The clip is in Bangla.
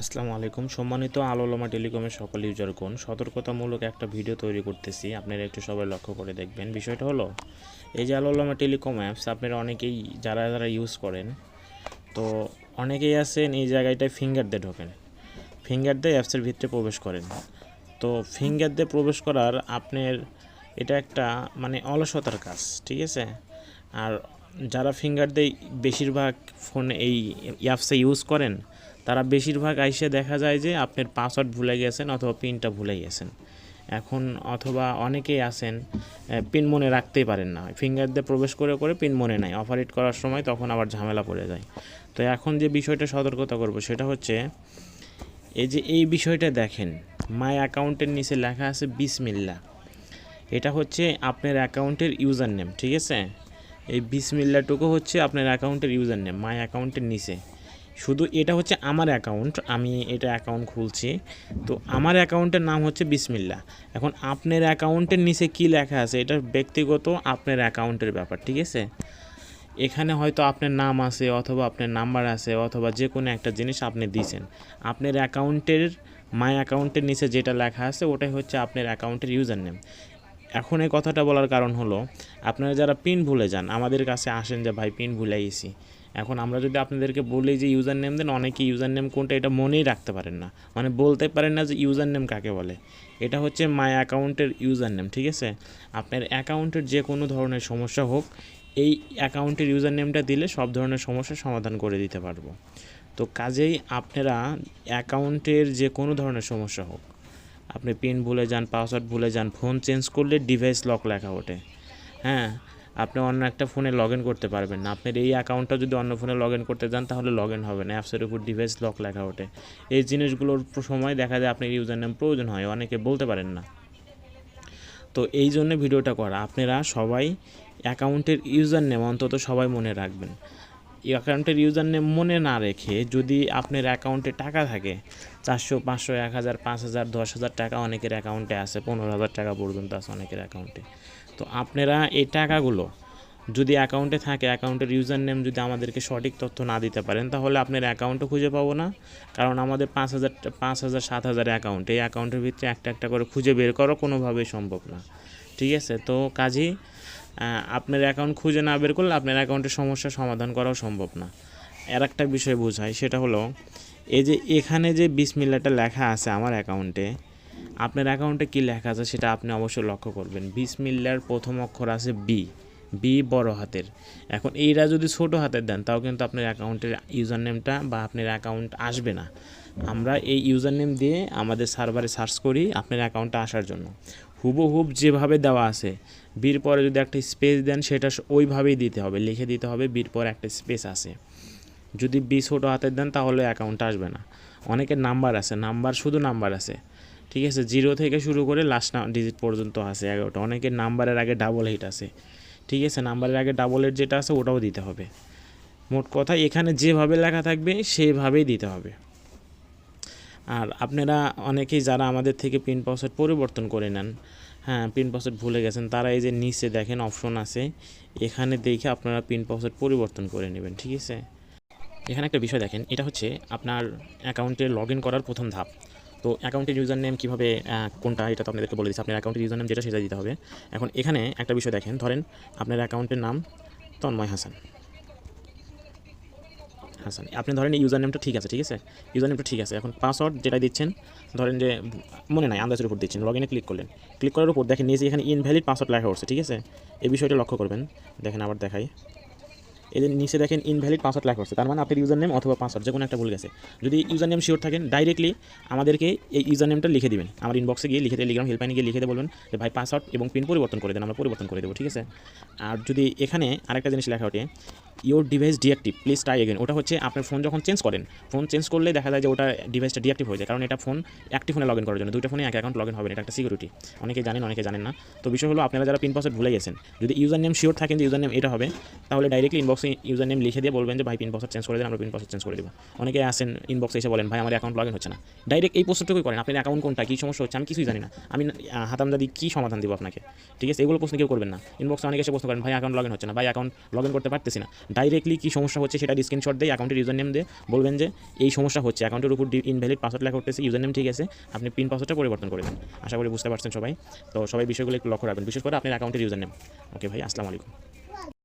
আসসালামু আলাইকুম। সম্মানিত আলোলমা টেলিকমের সকল ইউজারগণ সতর্কতামূলক একটা ভিডিও তৈরি করতেছি। আপনারা একটু সবাই লক্ষ্য করে দেখবেন। বিষয়টা হলো, এই যে আলোলমা টেলিকম অ্যাপস, আপনারা অনেকেই যারা যারা ইউজ করেন, তো অনেকেই আছেন এই জায়গাটায় ফিঙ্গার দিয়ে ঢোকেন। ফিঙ্গার দিয়ে অ্যাপসের ভিতরে প্রবেশ করেন। তো ফিঙ্গার দিয়ে প্রবেশ করার আপনার এটা একটা মানে অলসতার কাজ, ঠিক আছে? আর যারা ফিঙ্গার দিয়ে বেশিরভাগ ফোন এই অ্যাপসে ইউজ করেন, তারা বেশিরভাগ আইসে দেখা যায় যে আপনার পাসওয়ার্ড ভুলে গেছেন অথবা পিনটা ভুলে গেছেন। এখন অথবা অনেকেই আছেন পিন মনে রাখতেই পারেন না। ফিঙ্গার দিয়ে প্রবেশ করে করে পিন মনে নাই। অপারেট করার সময় তখন আবার ঝামেলা পড়ে যায়। তো এখন যে বিষয়টা সতর্কতা করব সেটা হচ্ছে, এই যে এই বিষয়টা দেখেন মাই অ্যাকাউন্টের নিচে লেখা আছে বিসমিল্লা এটা হচ্ছে আপনার অ্যাকাউন্টের ইউজার নেম ঠিক আছে? এই বিসমিল্লাটুকু হচ্ছে আপনার অ্যাকাউন্টের ইউজার নেম মাই অ্যাকাউন্টের নিচে। শুধু এটা হচ্ছে আমার অ্যাকাউন্ট, আমি এটা অ্যাকাউন্ট খুলছি। তো আমার অ্যাকাউন্টের নাম হচ্ছে বিসমিল্লা। এখন আপনার অ্যাকাউন্টের নিচে কি লেখা আছে, এটা ব্যক্তিগত আপনার অ্যাকাউন্টের ব্যাপার, ঠিক আছে? এখানে হয়তো আপনার নাম আছে, অথবা আপনার নাম্বার আছে, অথবা যে কোনো একটা জিনিস আপনি দিয়েছেন। আপনার অ্যাকাউন্টের মাই অ্যাকাউন্টের নিচে যেটা লেখা আছে, ওটাই হচ্ছে আপনার অ্যাকাউন্টের ইউজার নেম এখন এই কথাটা বলার কারণ হলো, আপনারা যারা পিন ভুলে যান, আমাদের কাছে আসেন যে, ভাই, পিন ভুলে গেছি। এখন আমরা যদি আপনাদেরকে বলি যে ইউজার নেম দেন, অনেকে ইউজার নেম কোনটা এটা মনেই রাখতে পারেন না। মানে বলতে পারেন না যে ইউজার নেম কাকে বলে? এটা হচ্ছে মাই অ্যাকাউন্টের ইউজার নেম ঠিক আছে? আপনার অ্যাকাউন্টের যে কোনো ধরনের সমস্যা হোক, এই অ্যাকাউন্টের ইউজার নেমটা দিলে সব ধরনের সমস্যার সমাধান করে দিতে পারব। তো কাজেই আপনারা অ্যাকাউন্টের যে কোনো ধরনের সমস্যা হোক আপনি পিন ভুলে যান পাসওয়ার্ড ভুলে যান ফোন চেঞ্জ করলে ডিভাইস লক লেখা ওঠে। হ্যাঁ আপনি অন্য একটা ফোনে লগ ইন করতে পারবেন না। আপনার এই অ্যাকাউন্টটা যদি অন্য ফোনে লগ ইন করতে যান, তাহলে লগ ইন হবে না। অ্যাপসের উপর ডিভাইস লক লেখা ওঠে। এই জিনিসগুলোর সময় দেখা যায় আপনার ইউজার নেম প্রয়োজন হয়, অনেকে বলতে পারেন না। তো এই জন্য ভিডিওটা করা। আপনারা সবাই অ্যাকাউন্টের ইউজার নেম অন্তত সবাই মনে রাখবেন। অ্যাকাউন্টের ইউজার নেম মনে না রেখে যদি আপনার অ্যাকাউন্টে টাকা থাকে, চারশো, পাঁচশো, এক হাজার, পাঁচ হাজার, দশ হাজার টাকা অনেকের অ্যাকাউন্টে আছে, পনেরো হাজার টাকা পর্যন্ত আছে অনেকের অ্যাকাউন্টে তো আপনারা এই টাকাগুলো যদি অ্যাকাউন্টে থাকে অ্যাকাউন্টের ইউজার নেম যদি আমাদেরকে সঠিক তথ্য না দিতে পারেন, তাহলে আপনার অ্যাকাউন্টও খুঁজে পাবো না। কারণ আমাদের পাঁচ হাজার পাঁচ হাজার, সাত হাজার অ্যাকাউন্ট এই অ্যাকাউন্টের ভিতরে একটা একটা করে খুঁজে বের করা কোনোভাবেই সম্ভব না। ঠিক আছে? তো কাজেই আপনার অ্যাকাউন্ট খুঁজে না বের করলে আপনার অ্যাকাউন্টের সমস্যা সমাধান করাও সম্ভব না। আর একটা বিষয় বোঝায়, সেটা হলো, এই যে এখানে যে বিসমিল্লাটা লেখা আছে আমার অ্যাকাউন্টে আপনার অ্যাকাউন্টে কি লেখা আছে সেটা আপনি অবশ্যই লক্ষ্য করবেন। বিসমিল্লার প্রথম অক্ষর আছে বি বি বড় হাতের। এখন এইটা যদি ছোট হাতের দেন, তাও কিন্তু আপনার অ্যাকাউন্টের ইউজার নেমটা বা আপনার অ্যাকাউন্ট আসবে না। আমরা এই ইউজার নেম দিয়ে আমাদের সার্ভারে সার্চ করি আপনার অ্যাকাউন্টটা আসার জন্য। হুবহুব যেভাবে দেওয়া আছে, বির পরে যদি একটা স্পেস দেন, সেটা ওইভাবেই দিতে হবে, লিখে দিতে হবে, বির পরে একটা স্পেস আছে। যদি বি ছোটো হাতের দেন, তাহলে অ্যাকাউন্ট আসবে না। অনেকের নাম্বার আছে, নাম্বার শুধু নাম্বার আছে। ঠিক আছে? জিরো থেকে শুরু করে লাস্ট ডিজিট পর্যন্ত আছে এগারোটা। অনেকের নাম্বারের আগে ডাবল হিট আছে। ঠিক আছে, নাম্বারের আগে ডাবল হিট যেটা আছে ওটাও দিতে হবে। মোট কথা এখানে যেভাবে লেখা থাকবে সেইভাবেই দিতে হবে। আর আপনারা অনেকেই যারা আমাদের থেকে পিন পাসওয়ার্ড পরিবর্তন করে নেন হ্যাঁ পিন পাসওয়ার্ড ভুলে গেছেন, তারা এই যে নিচে দেখেন অপশন আছে, এখানে দেখে আপনারা পিন পাসওয়ার্ড পরিবর্তন করে নেবেন, ঠিক আছে? এখানে একটা বিষয় দেখেন, এটা হচ্ছে আপনার অ্যাকাউন্টে লগ করার প্রথম ধাপ। তো অ্যাকাউন্টের ইউজার নেম কীভাবে কোনটা এটা তো আপনাদেরকে বলে দিচ্ছি। আপনার অ্যাকাউন্টের ইউজার নেম যেটা সেটা দিতে হবে। এখন এখানে একটা বিষয় দেখেন, ধরেন আপনার অ্যাকাউন্টের নাম তন্ময় হাসান। হাসান, আপনি ধরেন ইউজার নেমটা ঠিক আছে ঠিক আছে? ইউজার নেমটা ঠিক আছে, এখন পাসওয়ার্ড যেটা দিচ্ছেন, ধরেন যে মনে নাই, আন্দাজের উপর দিচ্ছেন লগ ইনে ক্লিক করলেন। ক্লিক করার উপর দেখেন নিচে এখানে ইনভ্যালিড পাসওয়ার্ড লেখা উঠছে, ঠিক আছে? এই বিষয়টা লক্ষ্য করবেন। দেখেন আবার দেখাই। এদের নিচে দেখেন ইনভ্যালিড পাসওয়ার্ড লেখা হচ্ছে তার মানে আপনার ইউজার নেম অথবা পাসওয়ার্ড যে কোনো একটা ভুল গেছে। যদি ইউজার নেম শিওর থাকেন ডাইরেক্টলি আমাদেরকে এই ইউজার নেমটা লিখে দিবেন। আমার ইনবক্সে গিয়ে লিখে টেলিগ্রাম হেল্পলাইনে গিয়ে লিখে বলবেন যে, ভাই পাসওয়ার্ড এবং পিন পরিবর্তন করে দেন, আমরা পরিবর্তন করে দেবো, ঠিক আছে? আর যদি এখানে আরেকটা জিনিস লেখা ওঠে your device deactive please try again ওটা হচ্ছে আপনার ফোন যখন চেঞ্জ করেন ফোন চেঞ্জ করলে দেখা যায় যে ওটা ডিভাইসটা ডিঅ্যাক্টিভ হয়ে যায়। কারণ এটা ফোন একটি ফোনে লগ ইন করার জন্য। দুইটা ফোনে এক অ্যাকাউন্ট লগ ইন হবে এটা একটা সিকিউরিটি অনেকে জানেন অনেকে জানেন না। তো বিষয় হলো, আপনারা যারা পিন পাসওয়ার্ড ভুলে গেছেন, যদি ইউজার নেম শিওর থাকেন যে ইউজার নেম এটা হবে, তাহলে ডাইরেক্টলি ইনবক্সে ইউজার নেম লিখে দিয়ে বলবেন যে, ভাই পিন পাসওয়ার্ড চেঞ্জ করে দেন, আমরা পিন পাসওয়ার্ড চেঞ্জ করে দেবো। অনেকে আসেন ইনবক্সে এসে বলেন, ভাই, আমার অ্যাকাউন্ট লগ ইন হচ্ছে না। ডাইরেক্ট এই প্রশ্নটুকুই করেন, আপনার অ্যাকাউন্ট কোনটা? কী সমস্যা হচ্ছে? আমি কিছুই জানি না। আমি হাতামদাদি কী সমাধান দেবো আপনাকে? ঠিক আছে? এগুলো প্রশ্ন কেউ করবেন না। ইনবক্সে অনেকে এসে প্রশ্ন করেন, ভাই অ্যাকাউন্ট লগ ইন হচ্ছে না। ভাই অ্যাকাউন্ট লগ ইন করতে পারতেছি না। ডাইরেক্টলি কী সমস্যা হচ্ছে সেটা স্ক্রিনশট দিয়ে অ্যাকাউন্টের ইউজার নেম দিয়ে বলবেন যে, এই সমস্যা হচ্ছে অ্যাকাউন্টের উপর ইনভ্যালিড পাসওয়ার্ড লেখা করতেছে ইউজার নেম ঠিক আছে, আপনি পিন পাসওয়ার্ডটা পরিবর্তন করে দেন। আশা করি বুঝতে পারছেন সবাই। তো সবাই বিষয়গুলো একটু লক্ষ্য রাখবেন, বিশেষ করে আপনার অ্যাকাউন্টের ইউজার নেম ওকে ভাই, আসসালামু আলাইকুম।